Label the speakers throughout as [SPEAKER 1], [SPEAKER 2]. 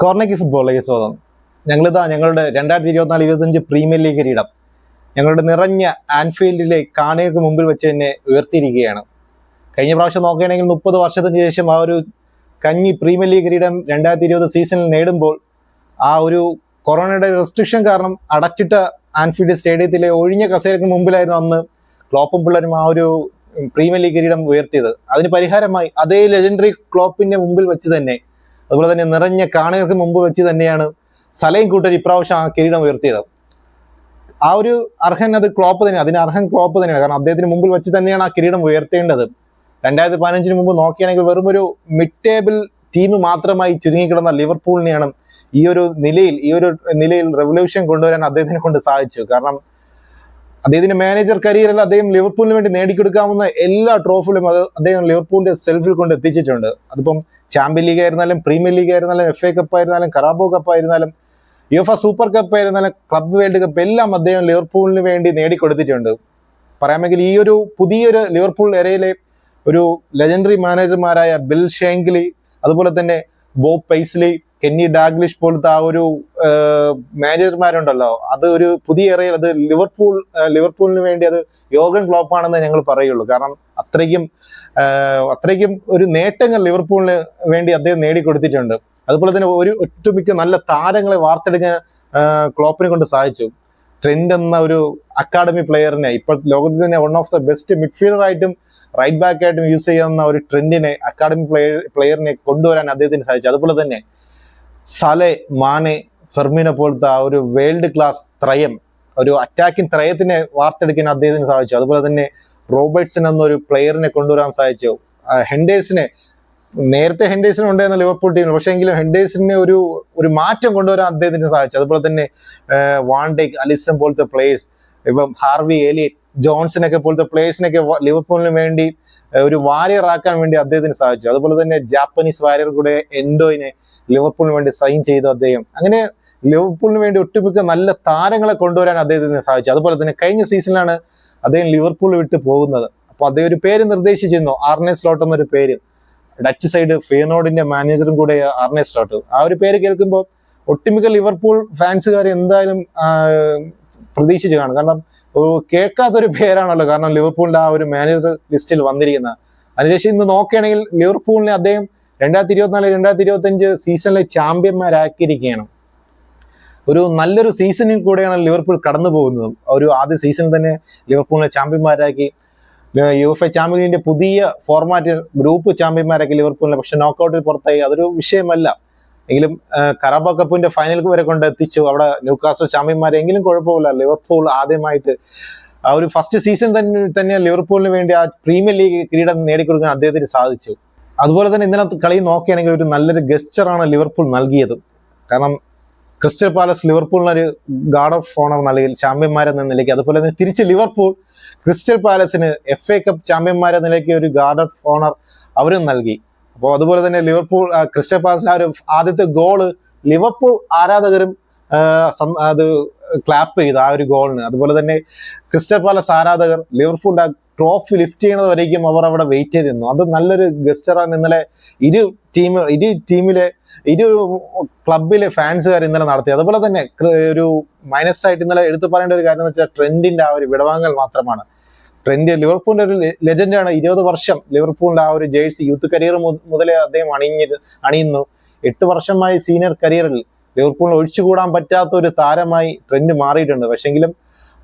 [SPEAKER 1] കോർണയ്ക്ക് ഫുട്ബോളിലേക്ക് സ്വാഗതം. ഞങ്ങളിതാ ഞങ്ങളുടെ രണ്ടായിരത്തി ഇരുപത്തിനാല് ഇരുപത്തഞ്ച് പ്രീമിയർ ലീഗ് കിരീടം. ഞങ്ങളുടെ നിറഞ്ഞ ആൻഫീൽഡിലെ കാണികൾക്ക് മുമ്പിൽ വെച്ച് തന്നെ ഉയർത്തിയിരിക്കുകയാണ്. കഴിഞ്ഞ പ്രാവശ്യം നോക്കുകയാണെങ്കിൽ മുപ്പത് വർഷത്തിന് ശേഷം ആ ഒരു കഞ്ഞി പ്രീമിയർ ലീഗ് കിരീടം രണ്ടായിരത്തി ഇരുപത് സീസണിൽ നേടുമ്പോൾ ആ ഒരു കൊറോണയുടെ റെസ്ട്രിക്ഷൻ കാരണം അടച്ചിട്ട ആൻഫീൽഡ് സ്റ്റേഡിയത്തിലെ ഒഴിഞ്ഞ കസേരക്ക് മുമ്പിലായിരുന്നു അന്ന് ക്ലോപ്പും പിള്ളേരും ആ ഒരു പ്രീമിയർ ലീഗ് കിരീടം ഉയർത്തിയത്. അതിന് പരിഹാരമായി അതേ ലെജൻഡറി ക്ലോപ്പിന്റെ മുമ്പിൽ വെച്ച് തന്നെ അതുപോലെ തന്നെ നിറഞ്ഞ കാണികൾക്ക് മുമ്പ് വെച്ച് തന്നെയാണ് സലയും കൂട്ടർ ഇപ്രാവശ്യം ആ കിരീടം ഉയർത്തിയത്. ആ ഒരു അർഹൻ അത് ക്ലോപ്പ് തന്നെ അതിന് അർഹൻ ക്ലോപ്പ് തന്നെയാണ്. കാരണം അദ്ദേഹത്തിന് മുമ്പിൽ വെച്ച് തന്നെയാണ് ആ കിരീടം ഉയർത്തേണ്ടത്. രണ്ടായിരത്തി പതിനഞ്ചിന് മുമ്പ് നോക്കുകയാണെങ്കിൽ വെറും ഒരു മിഡ് ടേബിൾ ടീം മാത്രമായി ചുരുങ്ങിക്കിടന്ന ലിവർപൂളിനെയാണ് ഈ ഒരു നിലയിൽ ഈ ഒരു നിലയിൽ റെവല്യൂഷൻ കൊണ്ടുവരാൻ അദ്ദേഹത്തിനെ കൊണ്ട് സാധിച്ചു. കാരണം അദ്ദേഹത്തിന്റെ മാനേജർ കരിയറിൽ അദ്ദേഹം ലിവർപൂളിന് വേണ്ടി നേടിക്കൊടുക്കാവുന്ന എല്ലാ ട്രോഫികളും അത് അദ്ദേഹം ലിവർപൂളിന്റെ സെൽഫിൽ കൊണ്ട് എത്തിച്ചിട്ടുണ്ട്. അതിപ്പം ചാമ്പ്യൻ ലീഗ് ആയിരുന്നാലും പ്രീമിയർ ലീഗ് ആയിരുന്നാലും എഫ് എ കപ്പ് ആയിരുന്നാലും കറാബോ കപ്പ് ആയിരുന്നാലും യുഎഫ സൂപ്പർ കപ്പ് ആയിരുന്നാലും ക്ലബ് വേൾഡ് കപ്പ് എല്ലാം അദ്ദേഹം ലിവർപൂളിന് വേണ്ടി നേടിക്കൊടുത്തിട്ടുണ്ട്. പറയാമെങ്കിൽ ഈ ഒരു പുതിയൊരു ലിവർപൂൾ എരയിലെ ഒരു ലെജൻഡറി മാനേജർമാരായ ബിൽ ഷേങ്ക്ലി അതുപോലെ തന്നെ ബോബ് പൈസ്ലി കെന്നി ഡാഗ്ലിഷ് പോലത്തെ ആ ഒരു മാനേജർമാരുണ്ടല്ലോ. അത് ഒരു പുതിയ ഇറയിൽ അത് ലിവർപൂൾ ലിവർപൂളിന് വേണ്ടി അത് യോഗൻ ക്ലോപ്പ് ആണെന്ന് ഞങ്ങൾ പറയുള്ളൂ. കാരണം അത്രയ്ക്കും അത്രയ്ക്കും ഒരു നേട്ടങ്ങൾ ലിവർപൂളിന് വേണ്ടി അദ്ദേഹം നേടിക്കൊടുത്തിട്ടുണ്ട്. അതുപോലെ തന്നെ ഒരു ഒട്ടുമിക്ക നല്ല താരങ്ങളെ വാർത്തെടുക്കാൻ ക്ലോപ്പിനെ കൊണ്ട് സാധിച്ചു. ട്രെൻഡ് എന്ന ഒരു അക്കാഡമി പ്ലെയറിനെ ഇപ്പോൾ ലോകത്തിൽ തന്നെ one of the best midfielder ആയിട്ടും റൈറ്റ് ബാക്ക് ആയിട്ടും യൂസ് ചെയ്യുന്ന ഒരു ട്രെൻഡിനെ അക്കാഡമി പ്ലെയർ പ്ലെയറിനെ കൊണ്ടുവരാൻ അദ്ദേഹത്തിന് സാധിച്ചു. അതുപോലെ തന്നെ സലെ മാനെ ഫെർമിനെ പോലത്തെ ആ ഒരു വേൾഡ് ക്ലാസ് ത്രയം ഒരു അറ്റാക്കിംഗ് ത്രയത്തിനെ വാർത്തെടുക്കാൻ അദ്ദേഹത്തിന് സാധിച്ചു. അതുപോലെ തന്നെ റോബർട്ട്സൺ എന്നൊരു പ്ലെയറിനെ കൊണ്ടുവരാൻ സാധിച്ചു. ഹെൻഡേഴ്സിനെ നേരത്തെ ഹെൻഡേഴ്സിന് ഉണ്ടായിരുന്ന ലിവർപൂൾ ടീമിൽ പക്ഷേ എങ്കിലും ഹെൻഡേഴ്സിനെ ഒരു ഒരു മാറ്റം കൊണ്ടുവരാൻ അദ്ദേഹത്തിന് സാധിച്ചു. അതുപോലെ തന്നെ വാണ്ടേക്ക് അലിസൺ പോലത്തെ പ്ലേയേഴ്സ് ഇപ്പം ഹാർവി എലിയറ്റ് ജോൺസനൊക്കെ പോലത്തെ പ്ലേയേഴ്സിനൊക്കെ ലിവർപൂളിന് വേണ്ടി ഒരു വാരിയർ ആക്കാൻ വേണ്ടി അദ്ദേഹത്തിന് സാധിച്ചു. അതുപോലെ തന്നെ ജാപ്പനീസ് വാരിയർ കൂടെ എൻഡോയിനെ ലിവർപൂളിന് വേണ്ടി സൈൻ ചെയ്തു അദ്ദേഹം. അങ്ങനെ ലിവർപൂളിന് വേണ്ടി ഒട്ടുമിക്ക നല്ല താരങ്ങളെ കൊണ്ടുവരാൻ അദ്ദേഹത്തിന് സാധിച്ചു. അതുപോലെ തന്നെ കഴിഞ്ഞ സീസണിലാണ് അദ്ദേഹം ലിവർപൂൾ വിട്ട് പോകുന്നത്. അപ്പോൾ അദ്ദേഹം ഒരു പേര് നിർദ്ദേശിച്ചിരുന്നു. ആർനെ സ്ലോട്ട് എന്നൊരു പേര്. ഡച്ച് സൈഡ് ഫിയനോഡിന്റെ മാനേജറും കൂടെ ആർനെ സ്ലോട്ട്. ആ ഒരു പേര് കേൾക്കുമ്പോൾ ഒട്ടുമിക്ക ലിവർപൂൾ ഫാൻസുകാർ എന്തായാലും പ്രതീക്ഷിച്ചു കാണും. കാരണം കേൾക്കാത്തൊരു പേരാണല്ലോ. കാരണം ലിവർപൂളിന്റെ ആ ഒരു മാനേജർ ലിസ്റ്റിൽ വന്നിരിക്കുന്നത്. അതിനുശേഷം ഇന്ന് നോക്കുകയാണെങ്കിൽ ലിവർപൂളിനെ അദ്ദേഹം രണ്ടായിരത്തി ഇരുപത്തിനാല് രണ്ടായിരത്തി ഇരുപത്തി അഞ്ച് സീസണിലെ ചാമ്പ്യന്മാരാക്കിയിരിക്കുകയാണ്. ഒരു നല്ലൊരു സീസണിൽ കൂടെയാണ് ലിവർപൂൾ കടന്നു പോകുന്നത്. ഒരു ആദ്യ സീസണിൽ തന്നെ ലിവർപൂളിനെ ചാമ്പ്യന്മാരാക്കി. യു എഫ് എ ചാമ്പ്യൻസിന്റെ പുതിയ ഫോർമാറ്റിൽ ഗ്രൂപ്പ് ചാമ്പ്യന്മാരാക്കി ലിവർപൂളിനെ. പക്ഷെ നോക്കൗട്ടിൽ പുറത്തായി. അതൊരു വിഷയമല്ല. എങ്കിലും കറാബ കപ്പിന്റെ ഫൈനൽ വരെ കൊണ്ട് എത്തിച്ചു. അവിടെ ന്യൂകാസ്റ്റർ ചാമ്പ്യന്മാരെങ്കിലും കുഴപ്പമില്ല. ലിവർപൂൾ ആദ്യമായിട്ട് ആ ഒരു ഫസ്റ്റ് സീസൺ തന്നെ തന്നെ ലിവർപൂളിന് വേണ്ടി ആ പ്രീമിയർ ലീഗ് കിരീടം നേടിക്കൊടുക്കാൻ അദ്ദേഹത്തിന് സാധിച്ചു. അതുപോലെ തന്നെ ഇന്നലത്തെ കളി നോക്കുകയാണെങ്കിൽ ഒരു നല്ലൊരു ഗസ്റ്ററാണ് ലിവർപൂൾ നൽകിയത്. കാരണം ക്രിസ്റ്റൽ പാലസ് ലിവർപൂളിനൊരു ഗാർഡ് ഓഫ് ഓണർ നൽകി ചാമ്പ്യന്മാരെന്ന നിലയ്ക്ക് അതുപോലെ തന്നെ തിരിച്ച് ലിവർപൂൾ ക്രിസ്റ്റൽ പാലസിന് എഫ് എ കപ്പ് ചാമ്പ്യന്മാരെ നിലയ്ക്ക് ഒരു ഗാർഡ് ഓഫ് ഓണർ അവരും നൽകി. അപ്പോൾ അതുപോലെ തന്നെ ലിവർപൂൾ ക്രിസ്റ്റൽ പാലസിന് ആ ഒരു ആദ്യത്തെ ഗോൾ ലിവർപൂൾ ആരാധകരും അത് ക്ലാപ്പ് ചെയ്തു ആ ഒരു ഗോളിന് അതുപോലെ തന്നെ ക്രിസ്റ്റൽ പാലസ് ആരാധകർ ലിവർപൂളിന്റെ ആ ട്രോഫി ലിഫ്റ്റ് ചെയ്യുന്നത് വരേക്കും അവർ അവിടെ വെയിറ്റ് ചെയ്ത് നിന്നു. അത് നല്ലൊരു ഗസ്റ്ററാണ് ഇന്നലെ ഇരു ടീം ഇരു ടീമിലെ ഇരു ക്ലബിലെ ഫാൻസുകാർ ഇന്നലെ നടത്തി. അതുപോലെ തന്നെ ഒരു മൈനസ് ആയിട്ട് ഇന്നലെ എടുത്തു പറയേണ്ട ഒരു കാര്യം എന്ന് വെച്ചാൽ ട്രെൻഡിന്റെ ആ ഒരു വിടവാങ്ങൽ മാത്രമാണ്. ട്രെൻഡ് ലിവർപൂളിന്റെ ഒരു ലെജൻഡാണ് ഇരുപത് വർഷം ലിവർപൂളിന്റെ ആ ഒരു ജേഴ്സി യൂത്ത് കരിയർ മുതലേ അദ്ദേഹം അണിഞ്ഞത് അണിയുന്നു. എട്ട് വർഷമായി സീനിയർ കരിയറിൽ ലിവർപൂളിന് ഒഴിച്ചുകൂടാൻ പറ്റാത്ത ഒരു താരമായി ട്രെൻഡ് മാറിയിട്ടുണ്ട്. പക്ഷെങ്കിലും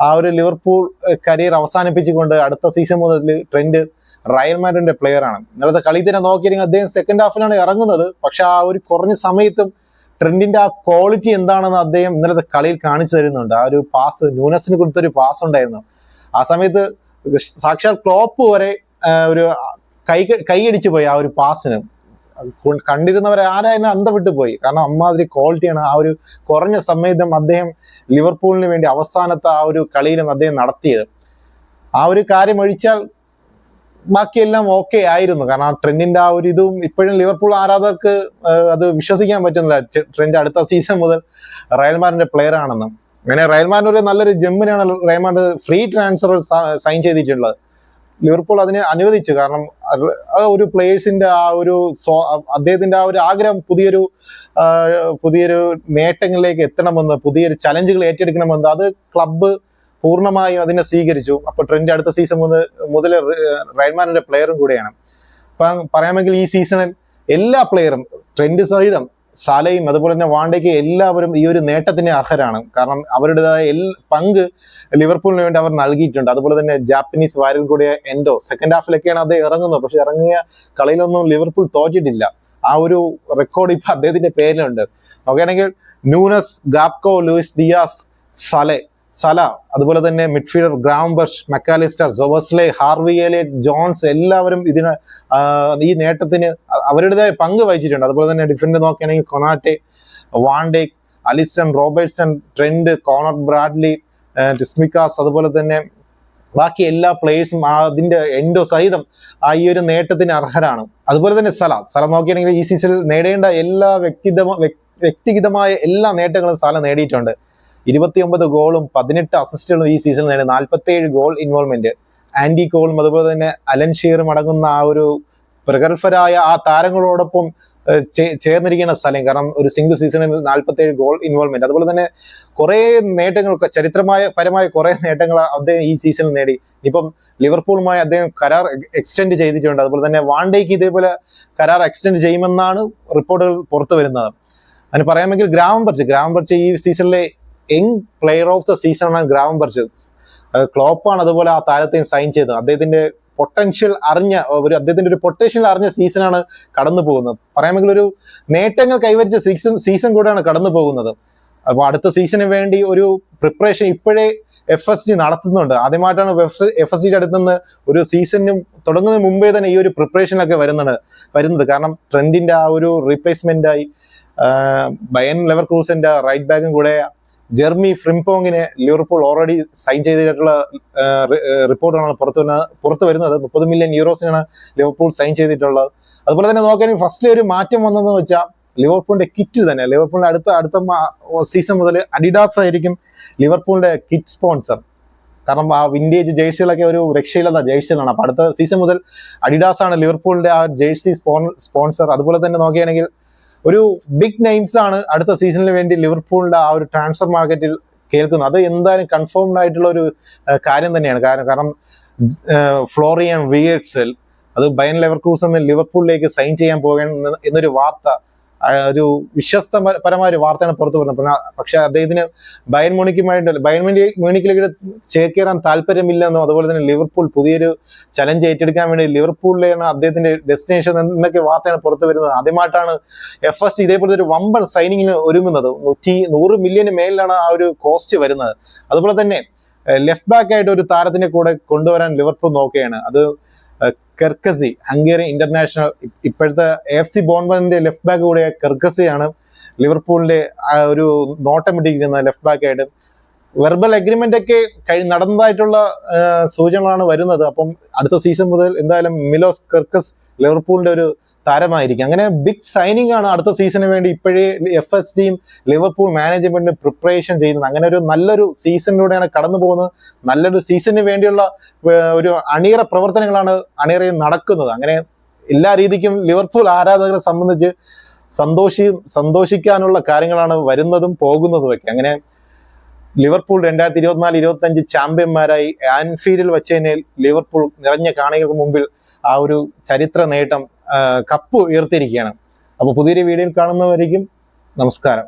[SPEAKER 1] ആ ഒരു ലിവർപൂൾ കരിയർ അവസാനിപ്പിച്ചുകൊണ്ട് അടുത്ത സീസൺ മുതൽ ട്രെൻഡ് റയൽ മാഡ്രിഡിന്റെ പ്ലെയർ ആണ്. ഇന്നലത്തെ കളി തന്നെ നോക്കിയിരുന്നെങ്കിൽ അദ്ദേഹം സെക്കൻഡ് ഹാഫിലാണ് ഇറങ്ങുന്നത്. പക്ഷെ ആ ഒരു കുറഞ്ഞ സമയത്തും ട്രെൻഡിന്റെ ആ ക്വാളിറ്റി എന്താണെന്ന് അദ്ദേഹം ഇന്നലത്തെ കളിയിൽ കാണിച്ചു തരുന്നുണ്ട്. ആ ഒരു പാസ് ന്യൂനസിന് കൊടുത്തൊരു പാസ് ഉണ്ടായിരുന്നു. ആ സമയത്ത് സാക്ഷാൽ ക്ലോപ്പ് വരെ ഒരു കൈ കൈയടിച്ചു പോയി ആ ഒരു പാസിന് കണ്ടിരുന്നവരെ ആരായാലും അന്തം വിട്ടു പോയി കാരണം അമ്മാതിരി ക്വാളിറ്റിയാണ് ആ ഒരു കുറഞ്ഞ സമയത്തും അദ്ദേഹം ലിവർപൂളിന് വേണ്ടി അവസാനത്തെ ആ ഒരു കളിയിലും അദ്ദേഹം നടത്തിയത്. ആ ഒരു കാര്യം ഒഴിച്ചാൽ ബാക്കിയെല്ലാം ഓക്കെ ആയിരുന്നു. കാരണം ആ ട്രെൻഡിന്റെ ആ ഒരു ഇതും ഇപ്പോഴും ലിവർപൂൾ ആരാധകർക്ക് അത് വിശ്വസിക്കാൻ പറ്റുന്നില്ല. ട്രെൻഡ് അടുത്ത സീസൺ മുതൽ റയൽമാറിന്റെ പ്ലെയർ ആണെന്നും. അങ്ങനെ റയൽമാരിന്റെ ഒരു നല്ലൊരു ജമ്മിനാണ് Real Madrid free transfer sign ചെയ്തിട്ടുള്ളത്. ലിവർപൂൾ അതിനെ അനുവദിച്ചു. കാരണം ഒരു പ്ലേയേഴ്സിന്റെ ആ ഒരു സ്വ- അദ്ദേഹത്തിന്റെ ആ ഒരു ആഗ്രഹം പുതിയൊരു പുതിയൊരു നേട്ടങ്ങളിലേക്ക് എത്തണമെന്ന് പുതിയൊരു ചലഞ്ചുകൾ ഏറ്റെടുക്കണമെന്ന് അത് ക്ലബ്ബ് പൂർണമായും അതിനെ സ്വീകരിച്ചു. അപ്പോൾ ട്രെൻഡ് അടുത്ത സീസൺ മുതൽ മുതൽ റയൽമാനിന്റെ പ്ലെയറും കൂടെയാണ്. അപ്പം പറയാമെങ്കിൽ ഈ സീസണിൽ എല്ലാ പ്ലെയറും ട്രെൻഡ് സഹിതം സാലയും അതുപോലെ തന്നെ വാണ്ടയ്ക്ക് എല്ലാവരും ഈ ഒരു നേട്ടത്തിന് അർഹരാണ്. കാരണം അവരുടേതായ എൽ പങ്ക് ലിവർപൂളിന് വേണ്ടി അവർ നൽകിയിട്ടുണ്ട്. അതുപോലെ തന്നെ ജാപ്പനീസ് വാരിൽ കൂടിയ എൻഡോ സെക്കൻഡ് ഹാഫിലൊക്കെയാണ് അദ്ദേഹം ഇറങ്ങുന്നത്. പക്ഷെ ഇറങ്ങിയ കളിയിലൊന്നും ലിവർപൂൾ തോറ്റിട്ടില്ല. ആ ഒരു റെക്കോർഡ് ഇപ്പൊ അദ്ദേഹത്തിന്റെ പേരിലുണ്ട്. നോക്കുകയാണെങ്കിൽ Nunez Gakpo Luis Diaz Salah Salah അതുപോലെ തന്നെ മിഡ്ഫീൽഡർ ഗ്രാംബർഷ് മെക്കാലിസ്റ്റർ ജോവസ്ലെ ഹാർവി എലിയറ്റ് ജോൺസ് എല്ലാവരും ഇതിന് ഈ നേട്ടത്തിന് അവരുടേതായ പങ്ക് വഹിച്ചിട്ടുണ്ട്. അതുപോലെ തന്നെ ഡിഫൻഡ് നോക്കുകയാണെങ്കിൽ Konate Van Dijk Alisson Robertson Trent Conor Bradley Tsimikas അതുപോലെ തന്നെ ബാക്കി എല്ലാ പ്ലേയേഴ്സും അതിന്റെ എൻഡോ സഹിതം ആ ഈ ഒരു നേട്ടത്തിന് അർഹരാണ്. അതുപോലെ തന്നെ സല സല നോക്കുകയാണെങ്കിൽ ഈ സീസണിൽ നേടേണ്ട എല്ലാ വ്യക്തിഗത വ്യക്തിഗതമായ എല്ലാ നേട്ടങ്ങളും സല നേടിയിട്ടുണ്ട്. ഇരുപത്തിയൊമ്പത് ഗോളും പതിനെട്ട് അസിസ്റ്റുകളും ഈ സീസണിൽ നേടി. നാൽപ്പത്തേഴ് ഗോൾ ഇൻവോൾവ്മെന്റ് ആൻഡി കോളും അതുപോലെ തന്നെ അലൻ ഷീറും അടങ്ങുന്ന ആ ഒരു പ്രഗത്ഭരായ ആ താരങ്ങളോടൊപ്പം ചേർന്നിരിക്കുന്ന സ്ഥലം. കാരണം ഒരു സിംഗിൾ സീസണിൽ നാൽപ്പത്തേഴ് ഗോൾ ഇൻവോൾവ്മെന്റ് അതുപോലെ തന്നെ കുറെ നേട്ടങ്ങൾ ചരിത്രമായ പരമായ കുറെ നേട്ടങ്ങൾ അദ്ദേഹം ഈ സീസണിൽ നേടി. ഇപ്പം ലിവർപൂളുമായി അദ്ദേഹം കരാർ എക്സ്റ്റെൻഡ് ചെയ്തിട്ടുണ്ട്. അതുപോലെ തന്നെ വാണ്ടേക്ക് ഇതേപോലെ കരാർ എക്സ്റ്റെൻഡ് ചെയ്യുമെന്നാണ് റിപ്പോർട്ടുകൾ പുറത്തു വരുന്നത് അതിന് പറയാമെങ്കിൽ ഗ്രാമം പറിച്ച്. ഗ്രാമം പറിച്ച് ഈ സീസണിലെ young player of the season ആണ് ഗ്രാമം പർച്ച് ക്ലോപ്പാണ് അതുപോലെ ആ താരത്തെയും സൈൻ ചെയ്തത്. അദ്ദേഹത്തിന്റെ പൊട്ടൻഷ്യൽ അറിഞ്ഞ ഒരു അദ്ദേഹത്തിന്റെ ഒരു പൊട്ടൻഷ്യൽ അറിഞ്ഞ സീസണാണ് കടന്നു പോകുന്നത്. പറയാമെങ്കിൽ ഒരു നേട്ടങ്ങൾ കൈവരിച്ച സീസൺ സീസൺ കൂടെയാണ് കടന്നു പോകുന്നത്. അപ്പോൾ അടുത്ത സീസണിന് വേണ്ടി ഒരു പ്രിപ്പറേഷൻ ഇപ്പോഴേ എഫ് എസ് ജി നടത്തുന്നുണ്ട്. ആദ്യമായിട്ടാണ് എഫ് എസ് ജിയുടെ അടുത്ത് നിന്ന് ഒരു സീസണിനും തുടങ്ങുന്നതിന് മുമ്പേ തന്നെ ഈ ഒരു പ്രിപ്പറേഷനൊക്കെ വരുന്നുണ്ട് വരുന്നത്. കാരണം ട്രെൻഡിന്റെ ആ ഒരു റീപ്ലേസ്മെന്റ് ആയി ബയൻ ലെവർ ക്രൂസിന്റെ റൈറ്റ് ബാക്കും കൂടെ ജെർമി ഫ്രിംപോങ്ങിനെ ലിവർപൂൾ ഓൾറെഡി സൈൻ ചെയ്തിട്ടുള്ള റിപ്പോർട്ടാണ് പുറത്തു വന്ന പുറത്തു വരുന്നത്. മുപ്പത് മില്യൺ യൂറോസിനാണ് ലിവർപൂൾ സൈൻ ചെയ്തിട്ടുള്ളത്. അതുപോലെ തന്നെ നോക്കുകയാണെങ്കിൽ ഫസ്റ്റ് ഒരു മാറ്റം വന്നതെന്ന് വെച്ചാൽ ലിവർപൂളിന്റെ കിറ്റ് തന്നെ. ലിവർപൂളിന്റെ അടുത്ത അടുത്ത സീസൺ മുതൽ അഡിഡാസ് ആയിരിക്കും ലിവർപൂളിന്റെ കിറ്റ് സ്പോൺസർ കാരണം ആ വിന്റേജ് ജേഴ്സികളൊക്കെ ഒരു രക്ഷയില്ലാത്ത ജേഴ്സികളാണ് അപ്പൊ അടുത്ത സീസൺ മുതൽ അഡിഡാസ് ആണ് ലിവർപൂളിന്റെ ആ ജേഴ്സി സ്പോൺ സ്പോൺസർ അതുപോലെ തന്നെ നോക്കുകയാണെങ്കിൽ ഒരു ബിഗ് നെയിംസ് ആണ് അടുത്ത സീസണിന് വേണ്ടി ലിവർപൂളിന്റെ ആ ഒരു ട്രാൻസ്ഫർ മാർക്കറ്റിൽ കേൾക്കുന്നത്. അത് എന്തായാലും കൺഫേംഡ് ആയിട്ടുള്ള ഒരു കാര്യം തന്നെയാണ്. കാരണം കാരണം ഫ്ലോറിയൻ വിയറ്റ്സൽ അത് ബയൻ ലെവർക്രൂസ് എന്ന് ലിവർപൂളിലേക്ക് സൈൻ ചെയ്യാൻ പോകണം എന്നൊരു വാർത്ത ഒരു വിശ്വസ്തപരമായ ഒരു വാർത്തയാണ് പുറത്തു വരുന്നത്. പക്ഷെ അദ്ദേഹത്തിന് ബയൻ മ്യൂണിക്കുമായിട്ട് ബയൻ മ്യൂണി മ്യൂണിക്കിലേക്ക് ചേക്കേറാൻ താല്പര്യമില്ലെന്നും അതുപോലെ തന്നെ ലിവർപൂൾ പുതിയൊരു ചലഞ്ച് ഏറ്റെടുക്കാൻ വേണ്ടി ലിവർപൂളിലാണ് അദ്ദേഹത്തിന്റെ ഡെസ്റ്റിനേഷൻ എന്നൊക്കെ വാർത്തയാണ് പുറത്തു വരുന്നത്. ആദ്യമായിട്ടാണ് എഫ് എസ് ഇതേപോലത്തെ ഒരു വമ്പൻ സൈനിങ്ങിന് ഒരുങ്ങുന്നത്. നൂറ്റി നൂറ് മില്യന് മേലിലാണ് ആ ഒരു കോസ്റ്റ് വരുന്നത്. അതുപോലെ തന്നെ ലെഫ്റ്റ് ബാക്ക് ആയിട്ട് ഒരു താരത്തിനെ കൂടെ കൊണ്ടുവരാൻ ലിവർപൂൾ നോക്കുകയാണ്. അത് കെർക്കസി ഹംഗേറിയൻ ഇന്റർനാഷണൽ ഇപ്പോഴത്തെ എഫ് സി ബോൺബന്റെ ലെഫ്റ്റ് ബാക്ക് കൂടിയ കെർക്കസിയാണ് ലിവർപൂളിന്റെ ഒരു ഒരു നോട്ടമിട്ടിരിക്കുന്ന ലെഫ്റ്റ് ബാക്ക് ആയിട്ട്. വെർബൽ അഗ്രിമെന്റ് ഒക്കെ കഴി നടന്നതായിട്ടുള്ള സൂചനകളാണ് വരുന്നത്. അപ്പം അടുത്ത സീസൺ മുതൽ എന്തായാലും മിലോസ് കെർക്കസ് ലിവർപൂളിന്റെ ഒരു താരമായിരിക്കും. അങ്ങനെ ബിഗ് സൈനിങ് ആണ് അടുത്ത സീസണിന് വേണ്ടി ഇപ്പോഴേ എഫ് എസ് ജിയും ലിവർപൂൾ മാനേജ്മെന്റിന് പ്രിപ്പറേഷൻ ചെയ്യുന്നത്. അങ്ങനെ ഒരു നല്ലൊരു സീസണിലൂടെയാണ് കടന്നു പോകുന്നത്. നല്ലൊരു സീസണിന് വേണ്ടിയുള്ള ഒരു അണിയറ പ്രവർത്തനങ്ങളാണ് അണിയറയിൽ നടക്കുന്നത്. അങ്ങനെ എല്ലാ രീതിക്കും ലിവർപൂൾ ആരാധകരെ സംബന്ധിച്ച് സന്തോഷി സന്തോഷിക്കാനുള്ള കാര്യങ്ങളാണ് വരുന്നതും പോകുന്നതും ഒക്കെ അങ്ങനെ ലിവർപൂൾ രണ്ടായിരത്തി ഇരുപത്തിനാല് ഇരുപത്തി അഞ്ച് ചാമ്പ്യന്മാരായി ആൻഫീൽഡിൽ വെച്ചതിനെ ലിവർപൂൾ നിറഞ്ഞ കാണികൾക്ക് മുമ്പിൽ ആ ഒരു ചരിത്ര നേട്ടം കപ്പ് ഉയർത്തിയിരിക്കുകയാണ്. അപ്പോൾ പുതിയൊരു വീഡിയോയിൽ കാണുന്നവരേക്കും നമസ്കാരം.